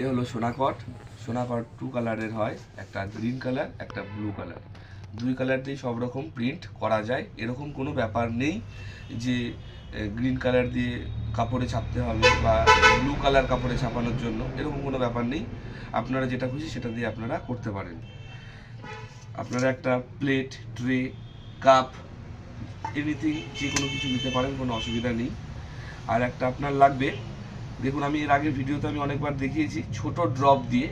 এ হলো সোনাকট। সোনাকট টু কালারের হয়। একটা গ্রিন কালার একটা ব্লু কালার দুই কালার দিয়ে সব রকম প্রিন্ট করা যায়। এরকম কোনো ব্যাপার নেই যে গ্রিন কালার দিয়ে কাপড়ে ছাপতে হবে বা ব্লু কালার কাপড়ে ছাপানোর জন্য। এরকম কোনো ব্যাপার নেই। আপনারা যেটা খুশি সেটা দিয়ে আপনারা করতে পারেন। আপনারা একটা প্লেট ট্রে কাপ এনিথিং যে কোনো কিছু নিতে পারেন, কোনো অসুবিধা নেই। আর একটা আপনার লাগবে দেখুন, আমি এর আগের ভিডিওতে আমি অনেকবার দেখিয়েছি, ছোট ড্রপ দিয়ে।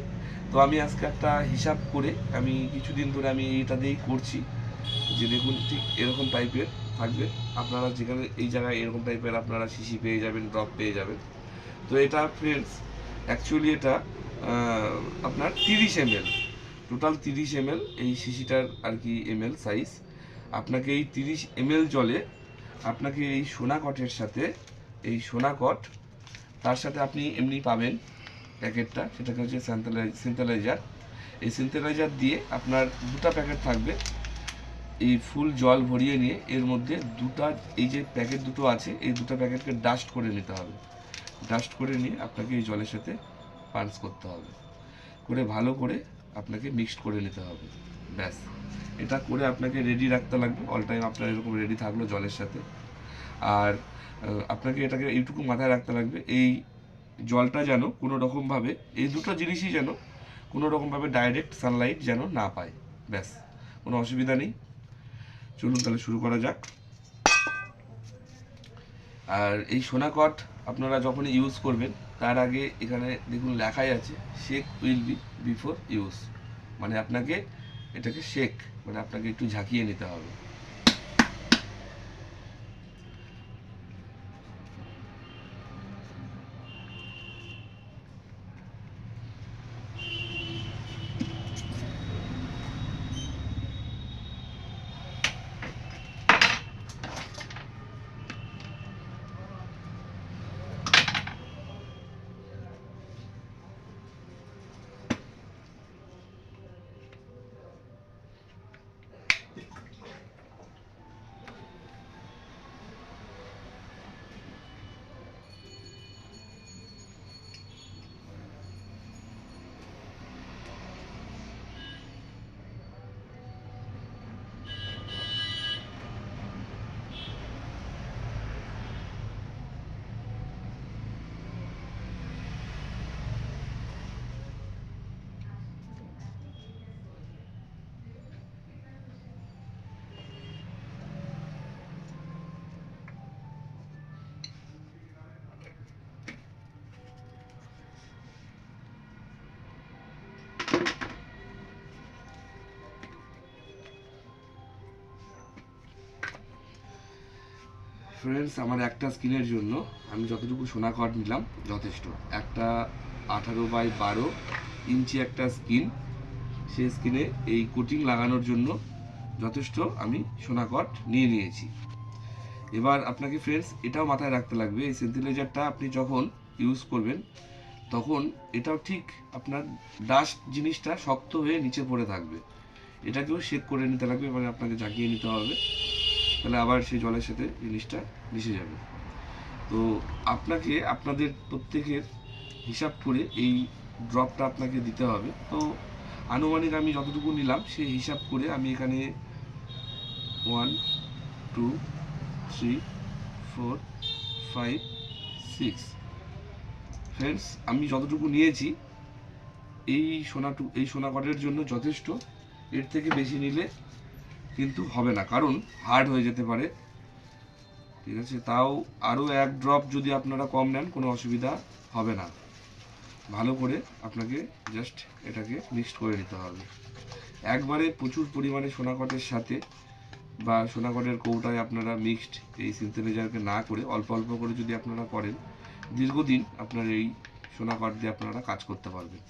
তো আমি আজকে একটা হিসাব করে আমি কিছুদিন ধরে আমি এইটা দিয়েই করছি যে দেখুন, ঠিক এরকম টাইপের থাকবে। আপনারা যেখানে, এই জায়গায় এরকম টাইপের আপনারা শিশি পেয়ে যাবেন ড্রপ পেয়ে যাবেন। তো এটা ফ্রেন্ডস অ্যাকচুয়ালি এটা আপনার তিরিশ এমএল টোটাল তিরিশ এমএল এই শিশিটার আর কি এমএল সাইজ আপনাকে এই তিরিশ এমএল জলে আপনাকে এই সোনা কটের সাথে, এই সোনা কট তার সাথে আপনি এমনি পাবেন প্যাকেটটা, সেটাকে হচ্ছে সিনথেলাইজার এই সিনথেলাইজার দিয়ে আপনার দুটা প্যাকেট থাকবে। এই ফুল জল ভরিয়ে নিয়ে এর মধ্যে দুটা, এই যে প্যাকেট দুটো আছে, এই দুটো প্যাকেটকে ডাস্ট করে নিতে হবে। ডাস্ট করে নিয়ে আপনাকে এই জলের সাথে পাঞ্চ করতে হবে। করে ভালো করে আপনাকে মিক্সড করে নিতে হবে। ব্যাস। এটা করে আপনাকে রেডি রাখতে লাগবে। অল টাইম আপনার এরকম রেডি থাকল জলের সাথে। আর আপনাকে এটাকে এইটুকু মাথায় রাখতে লাগবে, এই জলটা যেন কোনো রকমভাবে, এই দুটো জিনিসই যেন কোনো রকমভাবে ডাইরেক্ট সানলাইট যেন না পায়। ব্যাস, কোনো অসুবিধা নেই। চলুন তাহলে শুরু করা যাক। আর এই সোনাকট আপনারা যখনই ইউজ করবেন, তার আগে এখানে দেখুন লেখাই আছে shake will be before use মানে আপনাকে এটাকে শেক মানে আপনাকে একটু ঝাঁকিয়ে নিতে হবে। ফ্রেন্ডস আমার একটা স্কিনের জন্য আমি যতটুকু সোনা কট নিলাম, যথেষ্ট। একটা আঠারো বাই বারো ইঞ্চি একটা স্কিন সেই স্কিনে এই কোটিং লাগানোর জন্য যথেষ্ট আমি সোনা কট নিয়ে নিয়েছি। এবার আপনাকে ফ্রেন্ডস এটাও মাথায় রাখতে লাগবে, এই সেন্থিলাইজারটা আপনি যখন ইউজ করবেন, তখন এটাও ঠিক আপনার ডাস্ট জিনিসটা শক্ত হয়ে নিচে পড়ে থাকবে। এটাকেও শেক করে নিতে লাগবে মানে আপনাকে জাগিয়ে নিতে হবে। তাহলে আবার সেই জলের সাথে জিনিসটা মিশে যাবে। তো আপনাকে, আপনাদের প্রত্যেকের হিসাব করে এই ড্রপটা আপনাকে দিতে হবে। তো আনুমানিক আমি যতটুকু নিলাম, সেই হিসাব করে আমি এখানে one two three four five six friends আমি যতটুকু নিয়েছি, এই সোনাটু এই সোনা কটের জন্য যথেষ্ট। এর থেকে বেশি নিলে কিন্তু হবে না, কারণ হার্ড হয়ে যেতে পারে। ঠিক আছে, তাও আরও এক ড্রপ যদি আপনারা কম নেন, কোনো অসুবিধা হবে না। ভালো করে আপনাকে জাস্ট এটাকে মিক্সড করে নিতে হবে। একবারে প্রচুর পরিমাণে সোনাকটের সাথে বা সোনাকটের কৌটায় আপনারা মিক্সড এই সিনথেলাইজারকে না করে অল্প অল্প করে যদি আপনারা করেন, দীর্ঘদিন আপনার এই সোনাকট দিয়ে আপনারা কাজ করতে পারবেন।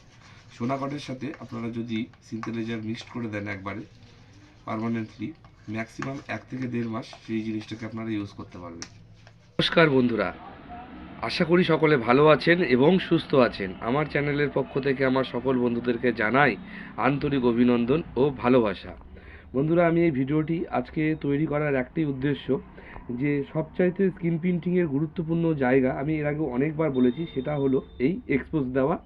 সোনাকটের সাথে আপনারা যদি সিনথেলাইজার মিক্সড করে দেন একবারে পার্মানেন্টলি ম্যাক্সিমাম এক থেকে দেড় মাস সেই জিনিসটাকে আপনারা ইউজ করতে পারবেন। নমস্কার বন্ধুরা, আশা করি সকলে ভালো আছেন এবং সুস্থ আছেন। আমার চ্যানেলের পক্ষ থেকে আমার সকল বন্ধুদেরকে জানাই আন্তরিক অভিনন্দন ও ভালোবাসা। বন্ধুরা, আমি এই ভিডিওটি আজকে তৈরি করার একটাই উদ্দেশ্য যে সবচাইতে স্ক্রিন প্রিন্টিংয়ের গুরুত্বপূর্ণ জায়গা, আমি এর আগে অনেকবার বলেছি, সেটা হলো এই এক্সপোজ দেওয়া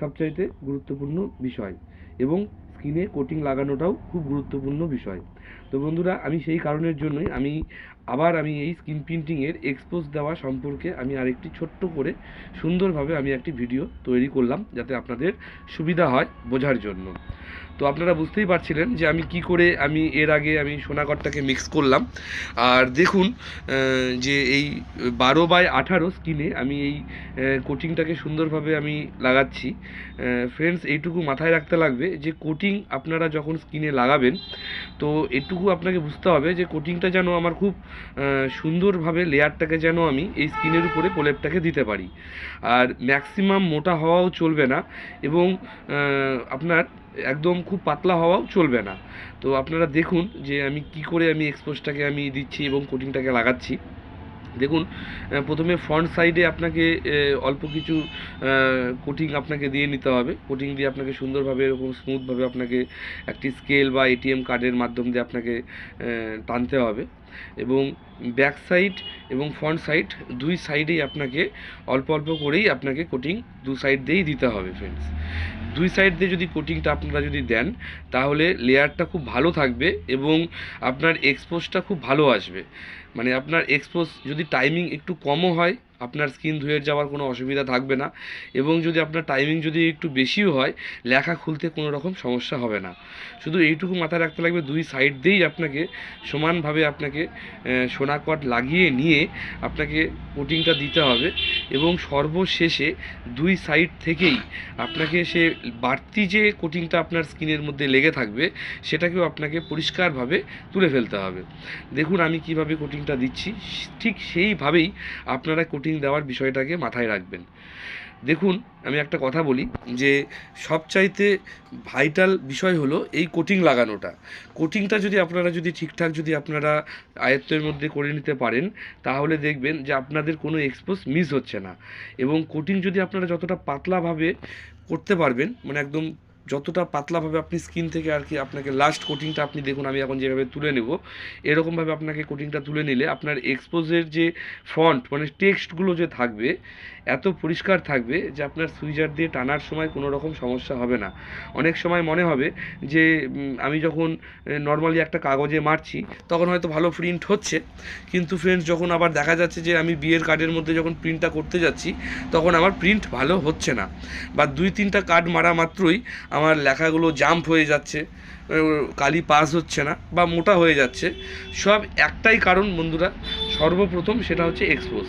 সবচাইতে গুরুত্বপূর্ণ বিষয়। এবং স্কিনে কোটিং লাগানোটাও খুব গুরুত্বপূর্ণ বিষয়। তো বন্ধুরা, আমি সেই কারণের জন্যই আমি আবার আমি এই স্কিন প্রিন্টিংয়ের এক্সপোজ দেওয়া সম্পর্কে আমি আরেকটি ছোট্ট করে সুন্দরভাবে আমি একটি ভিডিও তৈরি করলাম যাতে আপনাদের সুবিধা হয় বোঝার জন্য। তো আপনারা বুঝতেই পারছিলেন যে আমি কি করে আমি এর আগে আমি সোনাগরটাকে মিক্স করলাম। আর দেখুন যে এই বারো বাই আঠারো স্কিনে আমি এই কোটিংটাকে সুন্দরভাবে আমি লাগাচ্ছি। ফ্রেন্ডস এইটুকু মাথায় রাখতে লাগবে যে কোটিং আপনারা যখন স্কিনে লাগাবেন, তো এটুকু আপনাকে বুঝতে হবে যে কোটিংটা যেন আমার খুব সুন্দরভাবে লেয়ারটাকে যেন আমি এই স্কিনের উপরে প্রলেপটাকে দিতে পারি। আর ম্যাক্সিমাম মোটা হওয়াও চলবে না এবং আপনার একদম খুব পাতলা হওয়াও চলবে না। তো আপনারা দেখুন যে আমি কি করে আমি এক্সপোজটাকে আমি দিচ্ছি এবং কোটিংটাকে লাগাচ্ছি। দেখুন প্রথমে ফ্রন্ট সাইডে আপনাকে অল্প কিছু কোটিং আপনাকে দিয়ে নিতে হবে। কোটিং দিয়ে আপনাকে সুন্দরভাবে, এরকম স্মুথভাবে আপনাকে একটি স্কেল বা এটিএম কার্ডের মাধ্যম দিয়ে আপনাকে টানতে হবে। এবং ব্যাক সাইড এবং ফ্রন্ট সাইড দুই সাইডেই আপনাকে অল্প অল্প করেই আপনাকে কোটিং দু সাইড দিয়েই দিতে হবে ফ্রেন্ডস দুই সাইড দিয়ে যদি কোটিংটা আপনারা যদি দেন, তাহলে লেয়ারটা খুব ভালো থাকবে এবং আপনার এক্সপোজটা খুব ভালো আসবে। মানে আপনার এক্সপোজ যদি টাইমিং একটু কমও হয় আপনার স্কিন ধুয়ে যাওয়ার কোনো অসুবিধা থাকবে না এবং যদি আপনার টাইমিং যদি একটু বেশিও হয়, লেখা খুলতে কোনো রকম সমস্যা হবে না। শুধু এইটুকু মাথায় রাখতে লাগবে, দুই সাইড দিয়েই আপনাকে সমানভাবে আপনাকে সোনা কট লাগিয়ে নিয়ে আপনাকে কোটিংটা দিতে হবে এবং সর্বশেষে দুই সাইড থেকেই আপনাকে সে বাড়তি যে কোটিংটা আপনার স্কিনের মধ্যে লেগে থাকবে, সেটাকেও আপনাকে পরিষ্কারভাবে তুলে ফেলতে হবে। দেখুন আমি কীভাবে কোটিংটা দিচ্ছি, ঠিক সেইভাবেই আপনারা কোটিং দেওয়ার বিষয়টাকে মাথায় রাখবেন। দেখুন, আমি একটা কথা বলি যে সবচাইতে ভাইটাল বিষয় হলো এই কোটিং লাগানোটা। কোটিংটা যদি আপনারা যদি ঠিকঠাক যদি আপনারা আয়ত্তের মধ্যে করে নিতে পারেন, তাহলে দেখবেন যে আপনাদের কোনো এক্সপোজ মিস হচ্ছে না। এবং কোটিং যদি আপনারা যতটা পাতলাভাবে করতে পারবেন মানে একদম যতটা পাতলাভাবে আপনি স্কিন থেকে আর কি আপনাকে লাস্ট কোটিংটা আপনি দেখুন, আমি এখন যেভাবে তুলে নেব, এরকমভাবে আপনাকে কোটিংটা তুলে নিলে আপনার এক্সপোজের যে ফন্ট মানে টেক্সটগুলো যে থাকবে এত পরিষ্কার থাকবে যে আপনার সুইজার দিয়ে টানার সময় কোনো রকম সমস্যা হবে না। অনেক সময় মনে হবে যে আমি যখন নর্মালি একটা কাগজে মারছি, তখন হয়তো ভালো প্রিন্ট হচ্ছে। কিন্তু ফ্রেন্ডস যখন আবার দেখা যাচ্ছে যে, আমি বিয়ের কার্ডের মধ্যে যখন প্রিন্টটা করতে যাচ্ছি, তখন আমার প্রিন্ট ভালো হচ্ছে না। বা দুই তিনটা কার্ড মারা মাত্রই আমার লেখাগুলো জাম্প হয়ে যাচ্ছে। কালি পাস হচ্ছে না বা মোটা হয়ে যাচ্ছে। সব একটাই কারণ বন্ধুরা, সর্বপ্রথম সেটা হচ্ছে এক্সপোজ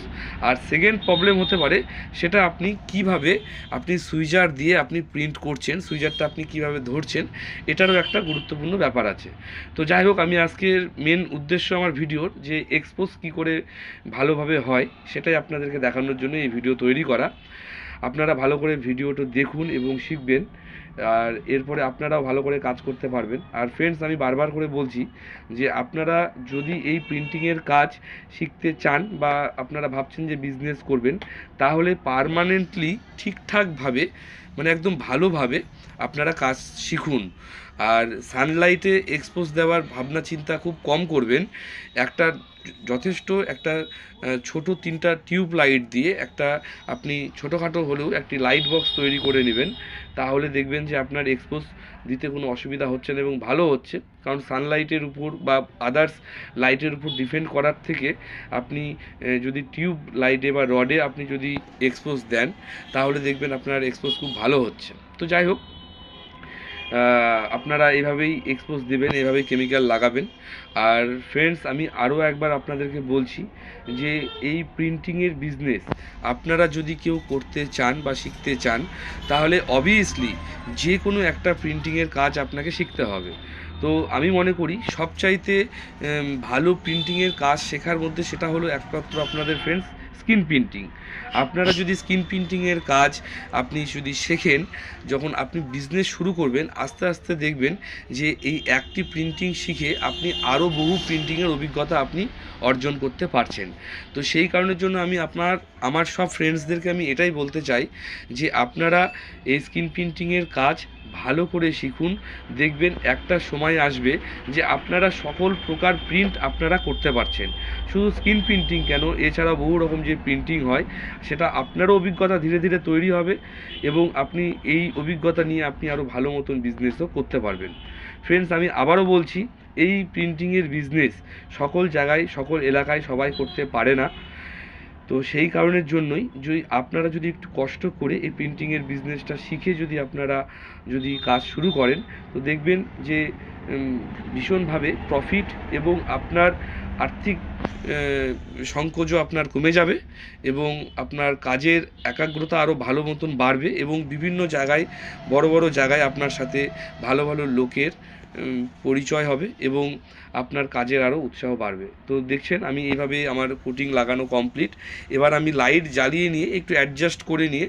আর সেকেন্ড প্রবলেম হতে পারে, সেটা আপনি কীভাবে আপনি সুইজার দিয়ে আপনি প্রিন্ট করছেন, সুইজারটা আপনি কীভাবে ধরছেন, এটারও একটা গুরুত্বপূর্ণ ব্যাপার আছে। তো যাই হোক, আমি আজকের মেন উদ্দেশ্য আমার ভিডিওর যে এক্সপোজ কি করে ভালোভাবে হয়, সেটাই আপনাদেরকে দেখানোর জন্য এই ভিডিও তৈরি করা। আপনারা ভালো করে ভিডিওটা দেখুন এবং শিখবেন, আর এরপরে আপনারাও ভালো করে কাজ করতে পারবেন। আর ফ্রেন্ডস আমি বারবার করে বলছি যে আপনারা যদি এই প্রিন্টিংয়ের কাজ শিখতে চান বা আপনারা ভাবছেন যে বিজনেস করবেন, তাহলে পারমানেন্টলি ঠিকঠাকভাবে মানে একদম ভালোভাবে আপনারা কাজ শিখুন। আর সানলাইটে এক্সপোজ দেওয়ার ভাবনা চিন্তা খুব কম করবেন। একটা যথেষ্ট একটা ছোট তিনটা টিউব লাইট দিয়ে একটা আপনি ছোটোখাটো হলেও একটি লাইট বক্স তৈরি করে নেবেন। তাহলে দেখবেন যে আপনার এক্সপোজ দিতে কোনো অসুবিধা হচ্ছে না এবং ভালো হচ্ছে। কারণ সানলাইটের উপর বা আদার্স লাইটের উপর ডিপেন্ড করার থেকে আপনি যদি টিউব লাইটে বা রডে আপনি যদি এক্সপোজ দেন, তাহলে দেখবেন আপনার এক্সপোজ খুব ভালো হচ্ছে। তো যাই হোক আপনারা এভাবেই এক্সপোজ দেবেন, এভাবেই কেমিক্যাল লাগাবেন। আর ফ্রেন্ডস আমি আরও একবার আপনাদেরকে বলছি যে এই প্রিন্টিংয়ের বিজনেস আপনারা যদি কেউ করতে চান বা শিখতে চান, তাহলে অবভিয়াসলি যে কোনো একটা প্রিন্টিংয়ের কাজ আপনাকে শিখতে হবে। তো আমি মনে করি সবচাইতে ভালো প্রিন্টিংয়ের কাজ শেখার মধ্যে সেটা হলো একমাত্র আপনাদের ফ্রেন্ডস স্ক্রিন প্রিন্টিং। আপনারা যদি স্কিন প্রিন্টিংয়ের কাজ আপনি যদি শেখেন, যখন আপনি বিজনেস শুরু করবেন, আস্তে আস্তে দেখবেন যে এই একটি প্রিন্টিং শিখে আপনি আরও বহু প্রিন্টিংয়ের অভিজ্ঞতা আপনি অর্জন করতে পারছেন। তো সেই কারণের জন্য আমি আপনার আমার সব ফ্রেন্ডসদেরকে আমি এটাই বলতে চাই যে আপনারা এই স্ক্রিন প্রিন্টিংয়ের কাজ ভালো করে শিখুন। দেখবেন একটা সময় আসবে যে আপনারা সকল প্রকার প্রিন্ট আপনারা করতে পারছেন। শুধু স্ক্রিন প্রিন্টিং কেন? এছাড়া বহু রকম যে প্রিন্টিং হয়, সেটা আপনারও অভিজ্ঞতা ধীরে ধীরে তৈরি হবে এবং আপনি এই অভিজ্ঞতা নিয়ে আপনি আরও ভালো মতন বিজনেসও করতে পারবেন। ফ্রেন্ডস আমি আবারও বলছি, এই প্রিন্টিংয়ের বিজনেস সকল জায়গায়, সকল এলাকায় সবাই করতে পারে না। তো সেই কারণের জন্যই যদি আপনারা যদি একটু কষ্ট করে এই প্রিন্টিংয়ের বিজনেসটা শিখে যদি আপনারা যদি কাজ শুরু করেন, তো দেখবেন যে ভীষণভাবে প্রফিট এবং আপনার আর্থিক সংকোচও আপনার কমে যাবে এবং আপনার কাজের একাগ্রতা আরও ভালো মতন বাড়বে এবং বিভিন্ন জায়গায়, বড় বড় জায়গায় আপনার সাথে ভালো ভালো লোকের পরিচয় হবে এবং আপনার কাজের আরও উৎসাহ বাড়বে। তো দেখছেন, আমি এইভাবে আমার কোটিং লাগানো কমপ্লিট এবার আমি লাইট জ্বালিয়ে নিয়ে একটু অ্যাডজাস্ট করে নিয়ে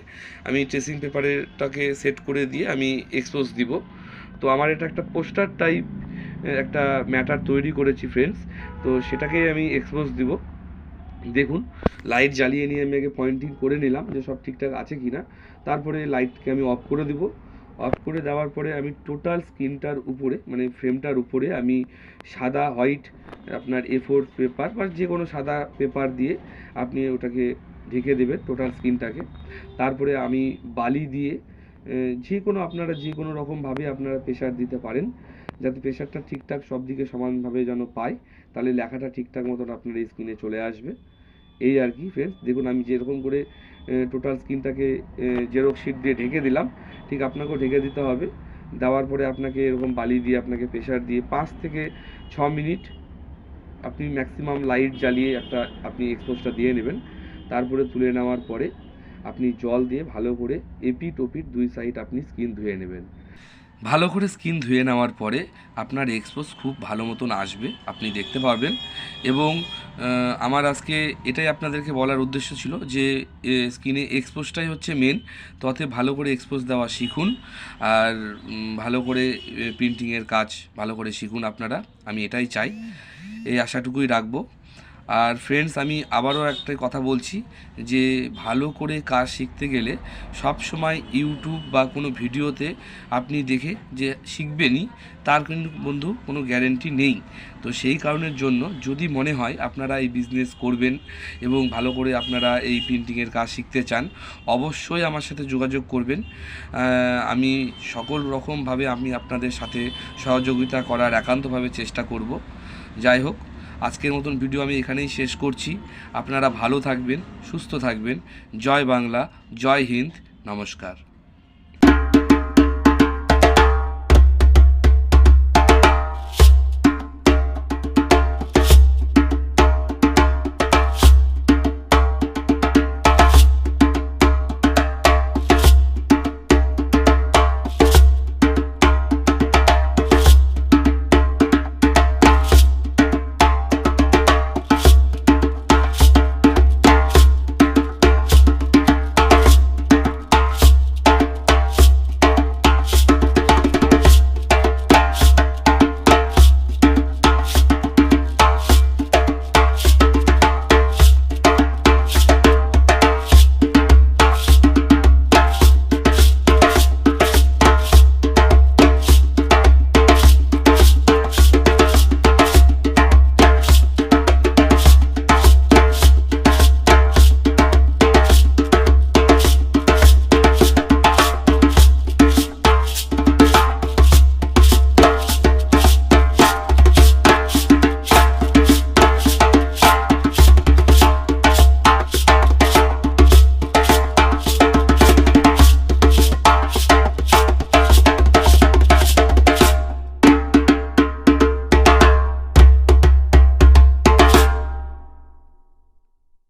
আমি ট্রেসিং পেপারেরটাকে সেট করে দিয়ে আমি এক্সপোজ দিব। তো আমার এটা একটা পোস্টার টাইপ একটা ম্যাটার তৈরি করেছি ফ্রেন্ডস তো সেটাকে আমি এক্সপোজ দিব। দেখুন লাইট জ্বালিয়ে নিয়ে আমি আগে পয়েন্টিং করে নিলাম যে সব ঠিকঠাক আছে কি না তারপরে লাইটকে আমি অফ করে দিব। অফ করে দেওয়ার পরে আমি টোটাল স্ক্রিনটার উপরে মানে ফ্রেমটার উপরে আমি সাদা হোয়াইট আপনার এ ফোর পেপার বা যে কোনো সাদা পেপার দিয়ে আপনি ওটাকে ঢেকে দেবেন টোটাল স্ক্রিনটাকে তারপরে আমি বালি দিয়ে যে কোনো আপনারা যে কোনো রকমভাবে আপনারা প্রেশার দিতে পারেন, যাতে প্রেশারটা ঠিকঠাক সব দিকে সমানভাবে যেন পায়, তাহলে লেখাটা ঠিকঠাক মতন আপনার এই স্ক্রিনে চলে আসবে। এই আর কি ফ্রেন্ডস দেখুন আমি যেরকম করে টোটাল স্ক্রিনটাকে জেরক্স শিট দিয়ে ঢেকে দিলাম। ঠিক আপনাকেও ঢেকে দিতে হবে। দেওয়ার পরে আপনাকে এরকম বালি দিয়ে, আপনাকে প্রেশার দিয়ে পাঁচ থেকে ছ মিনিট আপনি ম্যাক্সিমাম লাইট জ্বালিয়ে একটা আপনি এক্সপোজটা দিয়ে নেবেন। তারপরে তুলে নেওয়ার পরে আপনি জল দিয়ে ভালো করে এপিট ওপিট দুই সাইড আপনি স্কিন ধুয়ে নেবেন। ভালো করে স্কিন ধুয়ে নেওয়ার পরে আপনার এক্সপোজ খুব ভালো মতন আসবে, আপনি দেখতে পারবেন। এবং আমার আজকে এটাই আপনাদেরকে বলার উদ্দেশ্য ছিল যে স্কিনে এক্সপোজটাই হচ্ছে মেন ততে ভালো করে এক্সপোজ দেওয়া শিখুন। আর ভালো করে প্রিন্টিংয়ের কাজ ভালো করে শিখুন আপনারা, আমি এটাই চাই। এই আশাটুকুই রাখব। আর ফ্রেন্ডস আমি আবারও একটা কথা বলছি যে ভালো করে কাজ শিখতে গেলে সব সময় ইউটিউব বা কোনো ভিডিওতে আপনি দেখে যে শিখবেনই, তার কিন্তু বন্ধু কোনো গ্যারেন্টি নেই। তো সেই কারণের জন্য যদি মনে হয় আপনারা এই বিজনেস করবেন এবং ভালো করে আপনারা এই প্রিন্টিংয়ের কাজ শিখতে চান, অবশ্যই আমার সাথে যোগাযোগ করবেন। আমি সকল রকমভাবে আমি আপনাদের সাথে সহযোগিতা করার একান্তভাবে চেষ্টা করব। যাই হোক আজকের মতন ভিডিও আমি এখানেই শেষ করছি। আপনারা ভালো থাকবেন, সুস্থ থাকবেন। জয় বাংলা, জয় হিন্দ, নমস্কার।